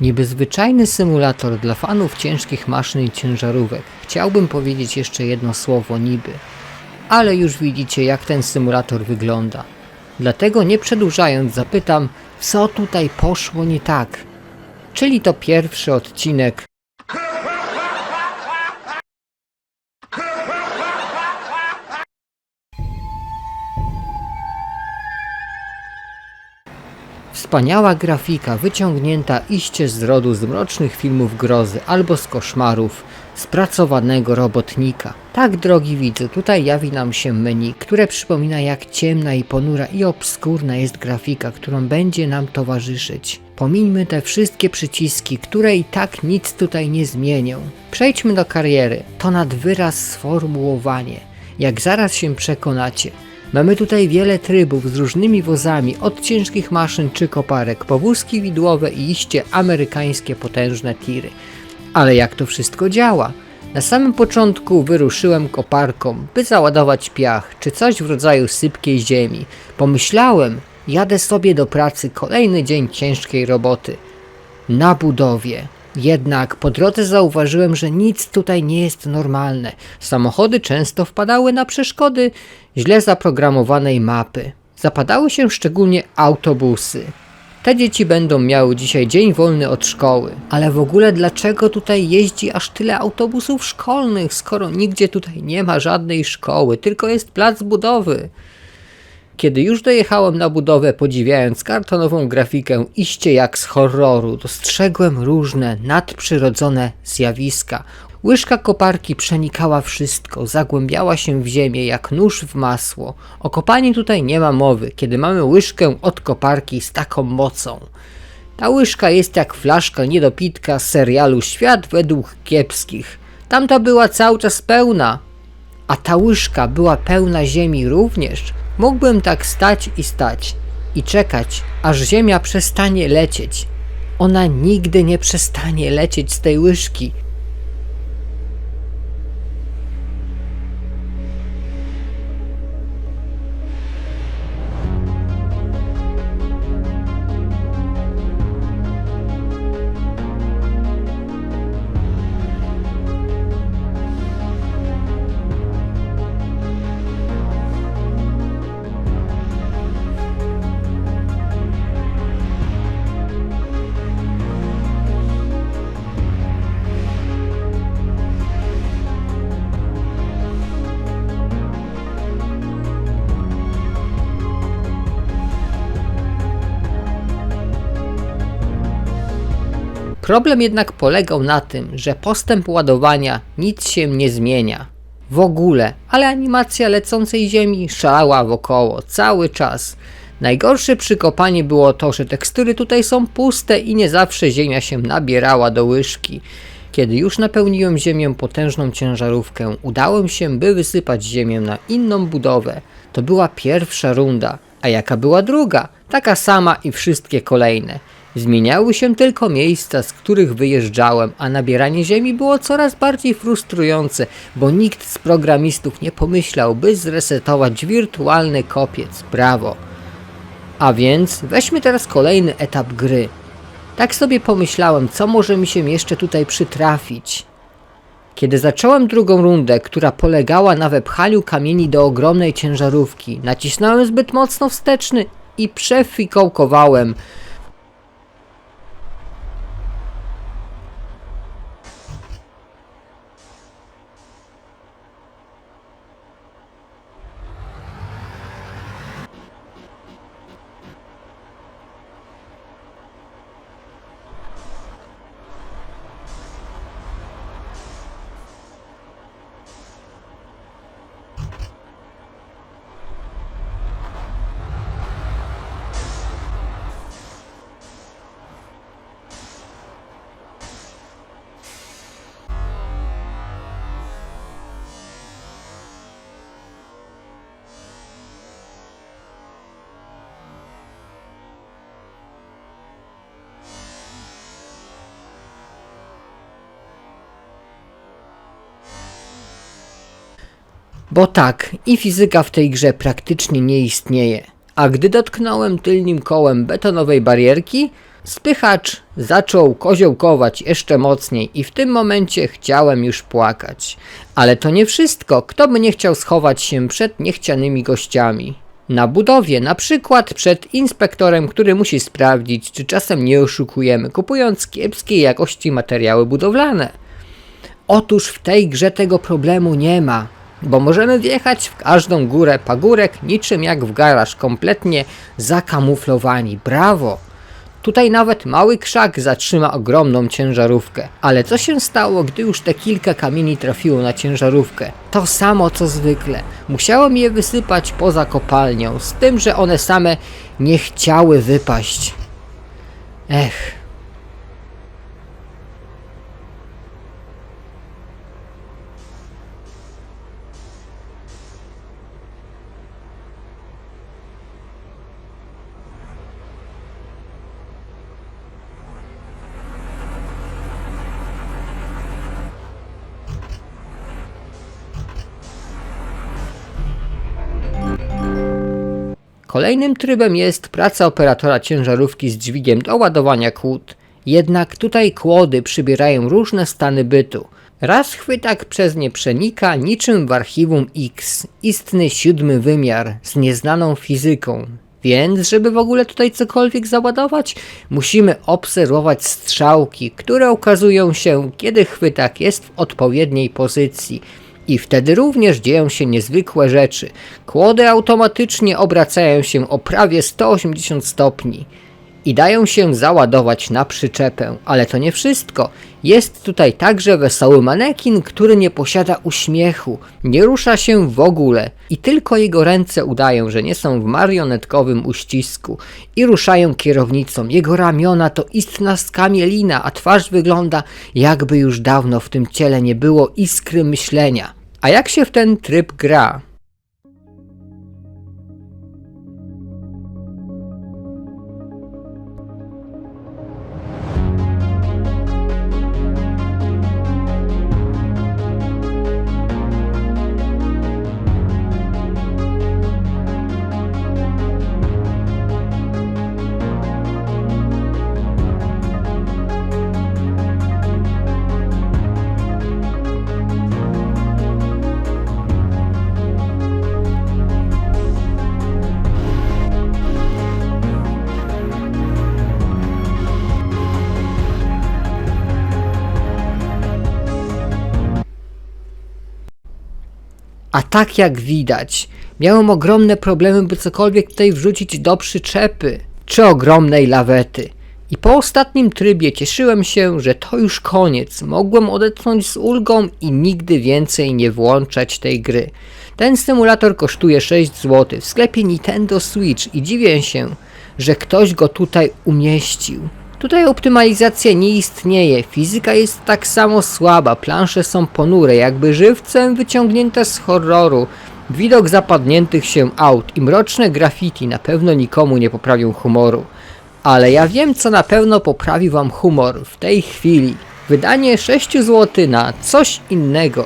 Niby zwyczajny symulator dla fanów ciężkich maszyn i ciężarówek. Chciałbym powiedzieć jeszcze jedno słowo niby. Ale już widzicie jak ten symulator wygląda. Dlatego nie przedłużając zapytam, co tutaj poszło nie tak. Czyli to pierwszy odcinek Wspaniała grafika wyciągnięta iście z rodu z mrocznych filmów grozy albo z koszmarów spracowanego robotnika. Tak, drogi widzu, tutaj jawi nam się menu, które przypomina jak ciemna i ponura i obskurna jest grafika, którą będzie nam towarzyszyć. Pomińmy te wszystkie przyciski, które i tak nic tutaj nie zmienią. Przejdźmy do kariery. To nad wyraz sformułowanie. Jak zaraz się przekonacie, Mamy tutaj wiele trybów z różnymi wozami, od ciężkich maszyn czy koparek, powózki widłowe i iście amerykańskie potężne tiry. Ale jak to wszystko działa? Na samym początku wyruszyłem koparką, by załadować piach, czy coś w rodzaju sypkiej ziemi. Pomyślałem, jadę sobie do pracy kolejny dzień ciężkiej roboty. Na budowie. Jednak po drodze zauważyłem, że nic tutaj nie jest normalne. Samochody często wpadały na przeszkody źle zaprogramowanej mapy. Zapadały się szczególnie autobusy. Te dzieci będą miały dzisiaj dzień wolny od szkoły. Ale w ogóle dlaczego tutaj jeździ aż tyle autobusów szkolnych, skoro nigdzie tutaj nie ma żadnej szkoły, tylko jest plac budowy? Kiedy już dojechałem na budowę, podziwiając kartonową grafikę iście jak z horroru, dostrzegłem różne nadprzyrodzone zjawiska. Łyżka koparki przenikała wszystko, zagłębiała się w ziemię jak nóż w masło. O kopaniu tutaj nie ma mowy, kiedy mamy łyżkę od koparki z taką mocą. Ta łyżka jest jak flaszka niedopitka z serialu Świat według kiepskich. Tamta była cały czas pełna, a ta łyżka była pełna ziemi również. Mógłbym tak stać i stać i czekać, aż ziemia przestanie lecieć. Ona nigdy nie przestanie lecieć z tej łyżki. Problem jednak polegał na tym, że postęp ładowania nic się nie zmienia. W ogóle, ale animacja lecącej ziemi szalała wokoło cały czas. Najgorsze przy kopaniu było to, że tekstury tutaj są puste i nie zawsze ziemia się nabierała do łyżki. Kiedy już napełniłem ziemią potężną ciężarówkę, udałem się, by wysypać ziemię na inną budowę. To była pierwsza runda, a jaka była druga? Taka sama i wszystkie kolejne. Zmieniały się tylko miejsca, z których wyjeżdżałem, a nabieranie ziemi było coraz bardziej frustrujące, bo nikt z programistów nie pomyślał, by zresetować wirtualny kopiec. Brawo! A więc weźmy teraz kolejny etap gry. Tak sobie pomyślałem, co może mi się jeszcze tutaj przytrafić. Kiedy zacząłem drugą rundę, która polegała na wepchaniu kamieni do ogromnej ciężarówki, nacisnąłem zbyt mocno wsteczny i przefikołkowałem. Bo tak, i fizyka w tej grze praktycznie nie istnieje. A gdy dotknąłem tylnym kołem betonowej barierki, spychacz zaczął koziołkować jeszcze mocniej i w tym momencie chciałem już płakać. Ale to nie wszystko, kto by nie chciał schować się przed niechcianymi gościami. Na budowie, na przykład przed inspektorem, który musi sprawdzić, czy czasem nie oszukujemy, kupując kiepskiej jakości materiały budowlane. Otóż w tej grze tego problemu nie ma, bo możemy wjechać w każdą górę pagórek niczym jak w garaż, kompletnie zakamuflowani. Brawo! Tutaj nawet mały krzak zatrzyma ogromną ciężarówkę. Ale co się stało, gdy już te kilka kamieni trafiło na ciężarówkę? To samo co zwykle. Musiałem je wysypać poza kopalnią, z tym, że one same nie chciały wypaść. Ech. Kolejnym trybem jest praca operatora ciężarówki z dźwigiem do ładowania kłód. Jednak tutaj kłody przybierają różne stany bytu. Raz chwytak przez nie przenika niczym w archiwum X, istny siódmy wymiar z nieznaną fizyką. Więc, żeby w ogóle tutaj cokolwiek załadować, musimy obserwować strzałki, które ukazują się, kiedy chwytak jest w odpowiedniej pozycji. I wtedy również dzieją się niezwykłe rzeczy. Kłody automatycznie obracają się o prawie 180 stopni i dają się załadować na przyczepę. Ale to nie wszystko. Jest tutaj także wesoły manekin, który nie posiada uśmiechu, nie rusza się w ogóle i tylko jego ręce udają, że nie są w marionetkowym uścisku i ruszają kierownicą. Jego ramiona to istna skamielina, a twarz wygląda jakby już dawno w tym ciele nie było iskry myślenia. A jak się w ten tryb gra? A tak jak widać, miałem ogromne problemy, by cokolwiek tutaj wrzucić do przyczepy, czy ogromnej lawety. I po ostatnim trybie cieszyłem się, że to już koniec. Mogłem odetchnąć z ulgą i nigdy więcej nie włączać tej gry. Ten symulator kosztuje 6 zł w sklepie Nintendo Switch i dziwię się, że ktoś go tutaj umieścił. Tutaj optymalizacja nie istnieje, fizyka jest tak samo słaba, plansze są ponure, jakby żywcem wyciągnięte z horroru. Widok zapadniętych się aut i mroczne graffiti na pewno nikomu nie poprawią humoru. Ale ja wiem, co na pewno poprawi wam humor w tej chwili. Wydanie 6 zł na coś innego